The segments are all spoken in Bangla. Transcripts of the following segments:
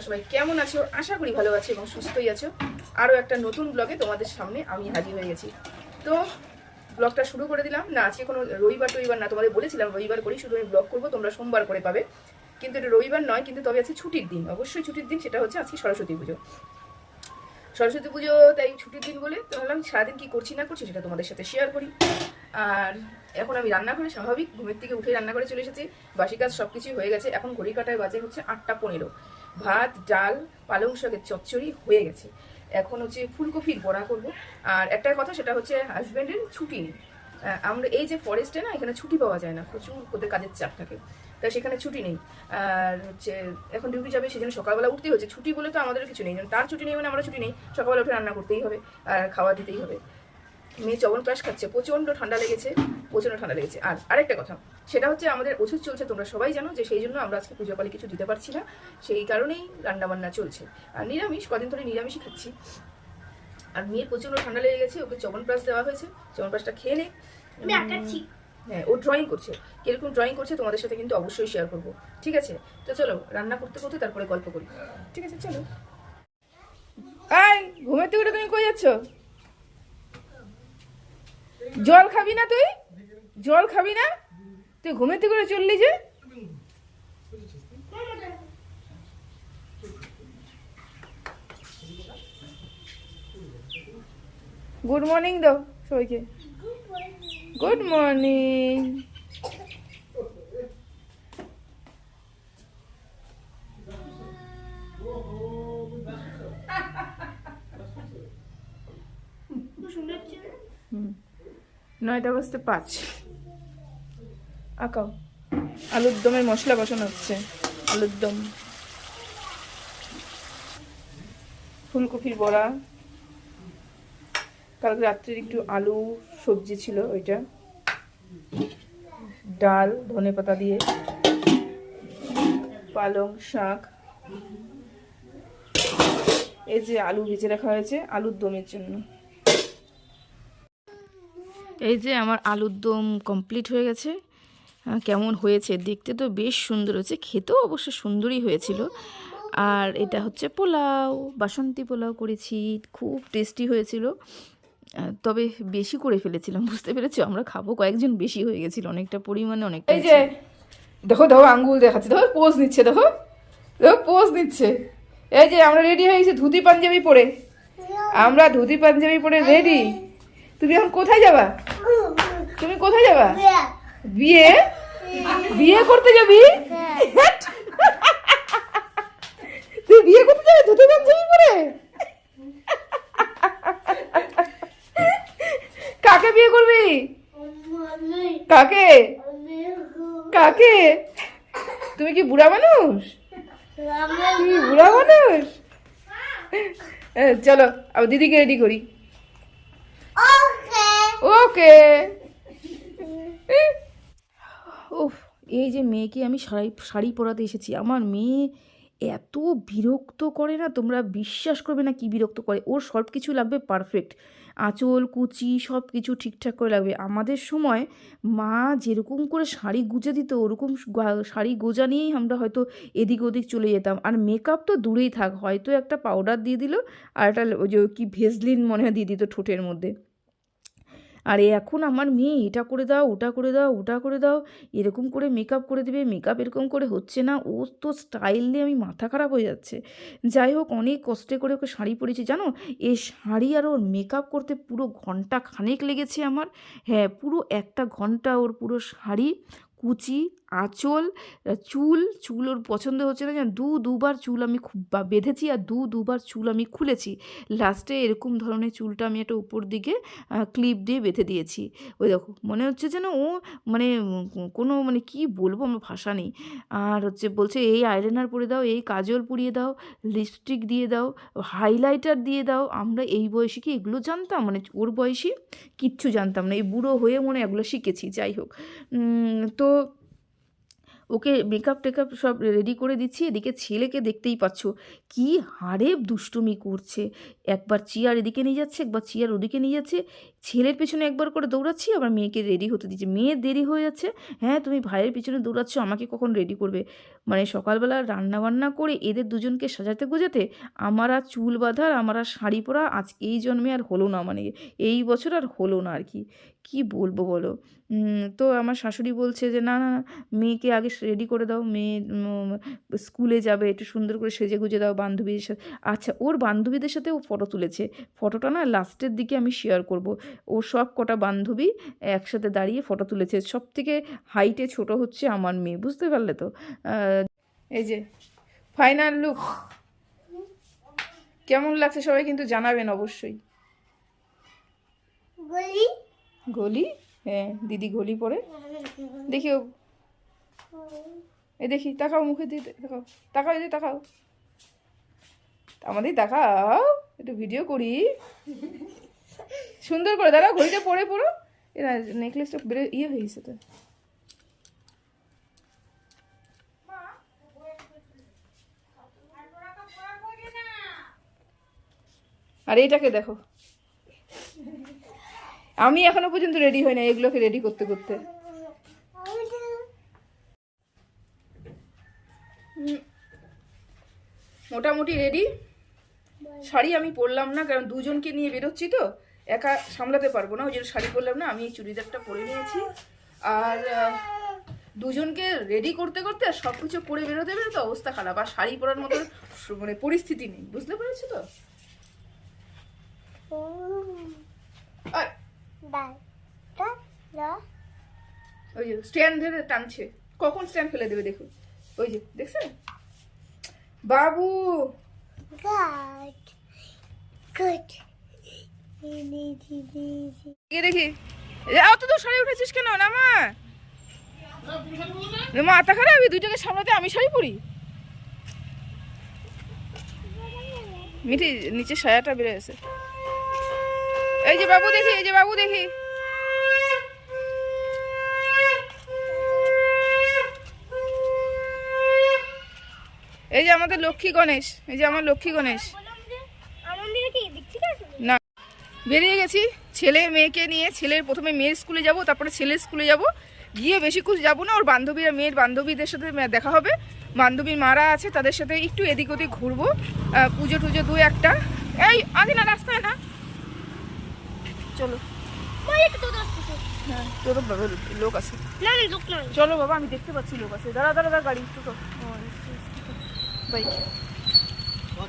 তোমরা সবাই কেমন আছো? আশা করি ভালো আছো এবং সুস্থই আছো। আরও একটা নতুন ব্লগে তোমাদের সামনে আমি হাজির হয়ে গেছি। তো ব্লগটা শুরু করে দিলাম। না, আজকে কোনো রবিবার টবিবার না, তোমাদের বলেছিলাম রবিবার করেই শুধু আমি ব্লগ করব, তোমরা সোমবার করে পাবে। কিন্তু এটা রবিবার নয়, কিন্তু তবে আছে ছুটির দিন। অবশ্যই ছুটির দিন সেটা হচ্ছে আজকে সরস্বতী পুজো। সরস্বতী পুজো তাই ছুটির দিন বলে তো ভাবলাম সারাদিন কি করছি না করছি সেটা তোমাদের সাথে শেয়ার করি। আর এখন আমি রান্না করে স্বাভাবিক ঘুমের থেকে উঠে রান্না করে চলে এসেছি। বাসি কাজ সব কিছুই হয়ে গেছে। এখন ঘড়ি কাটায় বাজে হচ্ছে আটটা পনেরো। ভাত, ডাল, পালং শাকের চচ্চড়ি হয়ে গেছে। এখন হচ্ছে ফুলকপির বড়া করব। আর একটা কথা, সেটা হচ্ছে হাজব্যান্ডের ছুটি নেই। আমরা এই যে ফরেস্টে না, এখানে ছুটি পাওয়া যায় না। প্রচুর ওদের কাজের চাপ থাকে। তাই সেখানে ছুটি নেই। আর হচ্ছে এখন ডিউটি যাবে, সেজন্য সকালবেলা উঠতেই হচ্ছে। ছুটি বলে তো আমাদের কিছু নেই। তার ছুটি নেই মানে আমরা ছুটি নেই। সকালবেলা উঠে রান্না করতেই হবে আর খাওয়া দিতেই হবে। মেয়ে চবন প্রাশ খাচ্ছে প্রচণ্ড ঠান্ডা লেগেছে প্রচণ্ড ঠান্ডা লেগেছে। আর আরেকটা কথা সেটা হচ্ছে আমাদের ওষুধ চলছে তোমরা সবাই জানো যে সেই জন্য আমরা আজকে পুজো পালে কিছু দিতে পারছি না সেই কারণেই রান্নাবান্না চলছে। আর নিরামিষ কদিন ধরে নিরামিষই খাচ্ছি। আর মেয়ের প্রচণ্ড ঠান্ডা লেগে গেছে ওকে চবন প্রাশ দেওয়া হয়েছে চবন প্রাশটা খেয়ে নে। আমি আঁকাচ্ছি। হ্যাঁ ও ড্রয়িং করছে। কীরকম ড্রয়িং করছে তোমাদের সাথে কিন্তু অবশ্যই শেয়ার করব। ঠিক আছে? তো চলো রান্না করতে করতে তারপরে গল্প করি। ঠিক আছে চলো। আই ঘুমেতে উঠে তুমি কই যাচ্ছ? জল খাবি না তুই? জল খাবি না? তুই ঘুমেতে করে চললি যে? গুড মর্নিং দাও সবাইকে। গুড মর্নিং খুব সুন্দর হচ্ছে না? নয়টা বাজতে পাঁচ। আঁকাও, আলুর দমের মশলা বসানো হচ্ছে। আলুর দম। ফুলকপির বড়া। কালকে রাত্রির একটু আলু সবজি ছিল ওইটা। ডাল, ধনে পাতা দিয়ে। পালং শাক। এই যে আলু ভেজে রাখা হয়েছে, আলুর দমের জন্য। এই যে আমার আলুর দম কমপ্লিট হয়ে গেছে। কেমন হয়েছে দেখতে তো বেশ সুন্দর হয়েছে খেতেও অবশ্য সুন্দরই হয়েছিল। আর এটা হচ্ছে পোলাও বাসন্তী পোলাও করেছি খুব টেস্টি হয়েছিল। তবে বেশি করে ফেলেছিলাম বুঝতে পেরেছ? আমরা খাব কয়েকজন বেশি হয়ে গেছিল অনেকটা পরিমাণে অনেকটা এই যে দেখো দেখো আঙ্গুল দেখাচ্ছে দেখো পোজ নিচ্ছে দেখো দেখো পোজ নিচ্ছে। এই যে আমরা রেডি হয়ে গেছি ধুতি পাঞ্জাবি পরে। আমরা ধুতি পাঞ্জাবি পরে রেডি তুমি এখন কোথায় যাবা? তুমি কোথায় যাবা? বিয়ে? বিয়ে করতে যাবি? তুই বিয়ে করতে যাবি? ধুতি পাঞ্জাবি পরে? কাকে বিয়ে করবি? কাকে? কাকে? তুমি কি বুড়া মানুষ? বুড়া মানুষ? চলো, আবার দিদিকে রেডি করি। ওকে। উফ, এই যে মেয়েকে আমি শাড়ি শাড়ি পরাতে এসেছি, আমার মেয়ে এত বিরক্ত করে না, তোমরা বিশ্বাস করবে না কি বিরক্ত করে, ওর সব কিছু লাগবে পারফেক্ট আঁচল, কুচি সব কিছু ঠিকঠাক করে লাগবে। আমাদের সময় মা যেরকম করে শাড়ি গুজে দিত, ওরকম শাড়ি গোজা নিয়েই আমরা হয়তো এদিক ওদিক চলে যেতাম। আর মেকআপ তো দূরেই থাক, হয়তো একটা পাউডার দিয়ে দিল, আর একটা ওই যে কি ভেজলিন মনে হয় দিয়ে দিত ঠোঁটের মধ্যে। আর এখন আমার মেয়ে এটা করে দাও, ওটা করে দাও, ওটা করে দাও, এরকম করে মেকআপ করে দেবে মেকআপ এরকম করে হচ্ছে না ও তো স্টাইল নিয়ে আমি মাথা খারাপ হয়ে যাচ্ছে। যাই হোক, অনেক কষ্টে করে ওকে শাড়ি পরেছি, জানো? এই শাড়ি আর ওর মেকআপ করতে পুরো ঘণ্টা খানেক লেগেছে আমার। হ্যাঁ পুরো একটা ঘণ্টা ওর পুরো শাড়ি কুচি, আঁচল চুল চুল ওর পছন্দ হচ্ছে না দু, দুবার চুল আমি খুব বেঁধেছি আর দু, দুবার চুল আমি খুলেছি। লাস্টে এরকম ধরনের চুলটা আমি একটা উপর দিকে ক্লিপ দিয়ে বেঁধে দিয়েছি। ওই দেখো, মনে হচ্ছে যেন ও মানে কোনো মানে কি বলব আমার ভাষা নেই। আর হচ্ছে বলছে, এই আইলাইনার পরে দাও, এই কাজল পরিয়ে দাও লিপস্টিক দিয়ে দাও হাইলাইটার দিয়ে দাও। আমরা এই বয়সে কি এগুলো জানতাম? মানে ওর বয়সী কিচ্ছু জানতাম না। এই বুড়ো হয়ে মনে এগুলো শিখেছি, যাই হোক। তো ওকে মেকআপ টেকআপ সব রেডি করে দিচ্ছি। এদিকে ছেলেকে দেখতেই পাচ্ছ, কি হারে দুষ্টুমি করছে। একবার চেয়ার এদিকে নিয়ে যাচ্ছে, একবার চেয়ার ওদিকে নিয়ে যাচ্ছে। ছেলের পেছনে একবার করে দৌড়াচ্ছি আবার মেয়েকে রেডি হতে দিচ্ছি। মেয়ে দেরি হয়ে যাচ্ছে হ্যাঁ তুমি ভাইয়ের পিছনে দৌড়াচ্ছ আমাকে কখন রেডি করবে? মানে সকালবেলা রান্না বান্না করে এদের দুজনকে সাজাতে গোজাতে আমার আর চুল বাঁধার আমার আর শাড়ি পরা আজ এই জন্মে আর হলো না মানে এই বছর আর হলো না আর কি। কি বলব বলো? তো আমার শাশুড়ি বলছে যে না না না, মেয়েকে আগে রেডি করে দাও মেয়ে স্কুলে যাবে একটু সুন্দর করে সেজে গুজে দাও বান্ধবীদের সাথে। আচ্ছা ওর বান্ধবীদের সাথে ও ফটো তুলেছে ফটোটা না লাস্টের দিকে আমি শেয়ার করব। ও সব কটা বান্ধবী একসাথে দাঁড়িয়ে ফটো তুলেছে। সব থেকে হাইটে ছোট হচ্ছে আমার মেয়ে বুঝতে পারলে তো? এই যে ফাইনাল লুক কেমন লাগছে সবাই কিন্তু জানাবেন অবশ্যই। গলি? হ্যাঁ দিদি গলি পরে। দেখি এই দেখি তাকাও মুখে দিয়ে তাকাও। তাকাও এই যে তাকাও। আমাদের তাকাও একটু ভিডিও করি। সুন্দর করে, দাঁড়াও, ঘড়িটা পরে পড়ো এরা নেকলেসটা বেড়ে ইয়ে হয়ে গেছে তো। আর এইটাকে দেখো। আমি এখনও পর্যন্ত রেডি হই না এগুলোকে রেডি করতে করতে। মোটামুটি রেডি শাড়ি আমি পরলাম না, কারণ দুজনকে নিয়ে বেরোচ্ছি তো। একা সামলাতে পারব না, ওই জন্য শাড়ি পরলাম না, আমি চুড়িদারটা পরে নিয়েছি। আর দুজনকে রেডি করতে করতে আর সব কিছু পরে বেরোতে বেরোতে অবস্থা খারাপ, আর শাড়ি পরার মতো মানে পরিস্থিতি নেই, বুঝতে পেরেছ তো? ওই যে স্ট্যান্ড ধরে টানছে। কখন স্ট্যান্ড ফেলে দেবে দেখো ওই যে, দেখছেন? বাবু! Good. Good. দেখি। তো শাড়ি উঠেছিস কেন না মা সামলাতে আমি শাড়ি মিঠি এই যে বাবু দেখি, এই যে বাবু দেখি। এই যে আমাদের লক্ষ্মী গণেশ, এই যে আমার লক্ষ্মী গণেশ আমার দিকে কি দেখছি না বেরিয়ে গেছি ছেলে মেয়েকে নিয়ে ছেলের প্রথমে মেয়ের স্কুলে যাব তারপরে ছেলের স্কুলে যাব। গিয়ে বেশি বেশিক্ষণ যাব না ওর বান্ধবীরা মেয়ের বান্ধবীদের সাথে দেখা হবে। বান্ধবীর মারা আছে তাদের সাথে একটু এদিক ওদিক ঘুরবো। পুজো টুজো দু একটা। এই আগে না রাস্তায় না। চলো। একটু হ্যাঁ লোক আছে। না না লোক নয়। চলো বাবা আমি দেখতে পাচ্ছি লোক আছে। দাঁড়া দাঁড়া দাঁড়া গাড়ি টোটো বাইক চলো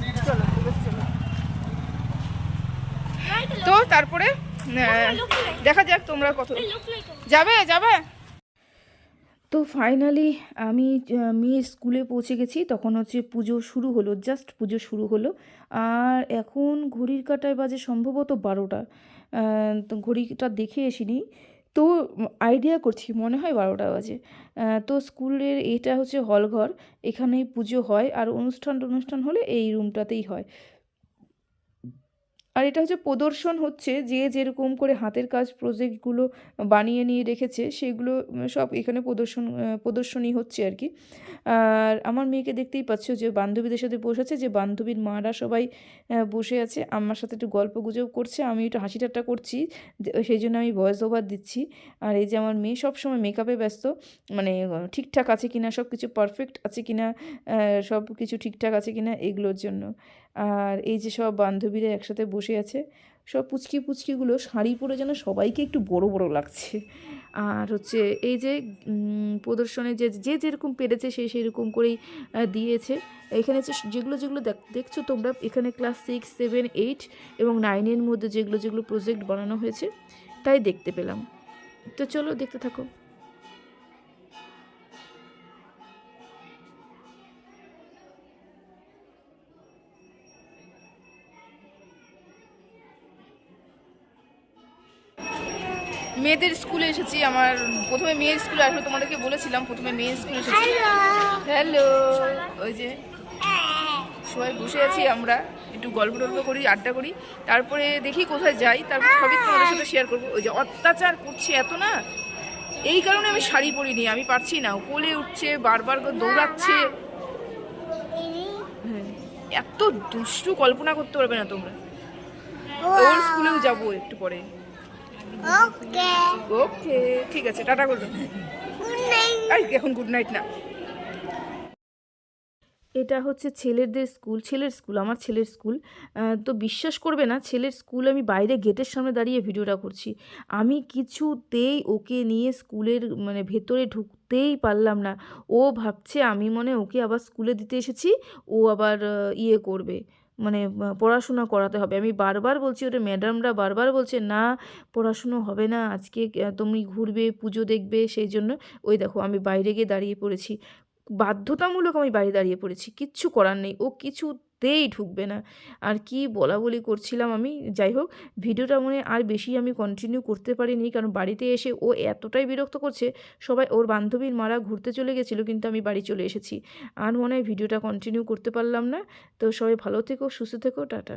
ঠিক আছে, চলো তো তারপরে দেখা যাক তোমরা কত যাবে যাবে? তো ফাইনালি আমি মেয়ের স্কুলে পৌঁছে গেছি। তখন হচ্ছে পুজো শুরু হলো জাস্ট পুজো শুরু হলো। আর এখন ঘড়ির কাটায় বাজে সম্ভবত বারোটা। তো ঘড়িটা দেখে এসিনি। তো আইডিয়া করছি, মনে হয় বারোটা বাজে। তো স্কুলের এটা হচ্ছে হলঘর। এখানেই পুজো হয়। আর অনুষ্ঠান অনুষ্ঠান হলে এই রুমটাতেই হয়। আর এটা হচ্ছে প্রদর্শন হচ্ছে যে যেরকম করে হাতের কাজ প্রজেক্টগুলো বানিয়ে নিয়ে রেখেছে, সেগুলো সব এখানে প্রদর্শন প্রদর্শনী হচ্ছে আর কি। আর আমার মেয়েকে দেখতেই পাচ্ছ যে বান্ধবীদের সাথে বসেছে যে বান্ধবীর মারা সবাই বসে আছে। আমার সাথে একটু গল্প গুজব করছে, আমি একটু হাসি ঠাট্টা করছি সেই জন্য আমি ভয়েস ওভার দিচ্ছি। আর এই যে আমার মেয়ে সবসময় মেকআপে ব্যস্ত মানে ঠিকঠাক আছে কিনা সব কিছু পারফেক্ট আছে কিনা সব কিছু ঠিকঠাক আছে কিনা, এগুলোর জন্য। আর এই যে সব বান্ধবীরা একসাথে বসে আছে, সব পুচকি পুচকিগুলো শাড়ি পরে যেন সবাইকে একটু বড় বড় লাগছে। আর হচ্ছে এই যে প্রদর্শনে যে যে যেরকম পেরেছে সে সেরকম করেই দিয়েছে। এখানে যেগুলো যেগুলো দেখ- দেখছ তোমরা, এখানে ক্লাস সিক্স, সেভেন, এইট এবং নাইনের মধ্যে যেগুলো যেগুলো প্রজেক্ট বানানো হয়েছে, তাই দেখতে পেলাম। তো চলো দেখতে থাকো। মেয়েদের স্কুলে এসেছি আমার প্রথমে মেয়ের স্কুলে আসলে তোমাদেরকে বলেছিলাম প্রথমে মেয়ের স্কুলে এসেছি। হ্যালো ওই যে সবাই বসে আছি আমরা একটু গল্প টল্প করি আড্ডা করি। তারপরে দেখি কোথায় যাই তারপর সবই তোমাদের সাথে শেয়ার করব। ওই যে অত্যাচার করছে এত না? এই কারণে আমি শাড়ি পরিনি আমি পারছি না। কোলে উঠছে বারবার দৌড়াচ্ছে। হ্যাঁ, এত দুষ্টু কল্পনা করতে পারবে না তোমরা। ওর স্কুলেও যাব একটু পরে। ওকে ওকে ঠিক আছে টাটা গুড নাইট এখন গুড নাইট না। এটা হচ্ছে ছেলেদের স্কুল ছেলের স্কুল আমার ছেলের স্কুল। তো বিশ্বাস করবে না ছেলের স্কুল আমি বাইরে গেটের সামনে দাঁড়িয়ে ভিডিওটা করছি। আমি কিছুতেই ওকে নিয়ে স্কুলের মানে ভেতরে ঢুকতেই পারলাম না। ও ভাবছে আমি মনে ওকে আবার স্কুলে দিতে এসেছি ও আবার ইয়ে করবে। মানে পড়াশোনা করাতে হবে। আমি বারবার বলছি ওটা ম্যাডামরা বারবার বলছে, না, পড়াশুনো হবে না, আজকে তুমি ঘুরবে, পুজো দেখবে, সেই জন্য। ওই দেখো, আমি বাইরে গিয়ে দাঁড়িয়ে পড়েছি। বাধ্যতামূলক আমি বাইরে দাঁড়িয়ে পড়েছি, কিচ্ছু করার নেই। ও কিছুতেই ঢুকবে না। আর কি বলা বলি করছিলাম আমি? যাই হোক, ভিডিওটা মনে আর বেশি আমি কন্টিনিউ করতে পারিনি, কারণ বাড়িতে এসে ও এতটাই বিরক্ত করছে, সবাই ওর বান্ধবীর মারা ঘুরতে চলে গেছিল, কিন্তু আমি বাড়ি চলে এসেছি। আর মনে হয় ভিডিওটা কন্টিনিউ করতে পারলাম না। তো সবাই ভালো থেকো, সুস্থ থেকো, টাটা।